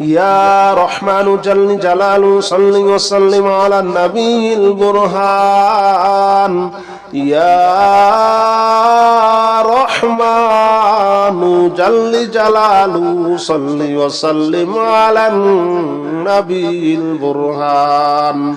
يا رحمن جل جلاله صل وسلم على النبي البرهان يا رحمن جل جلاله صل وسلم على النبي البرهان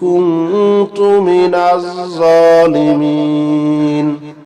كنت من الظالمين.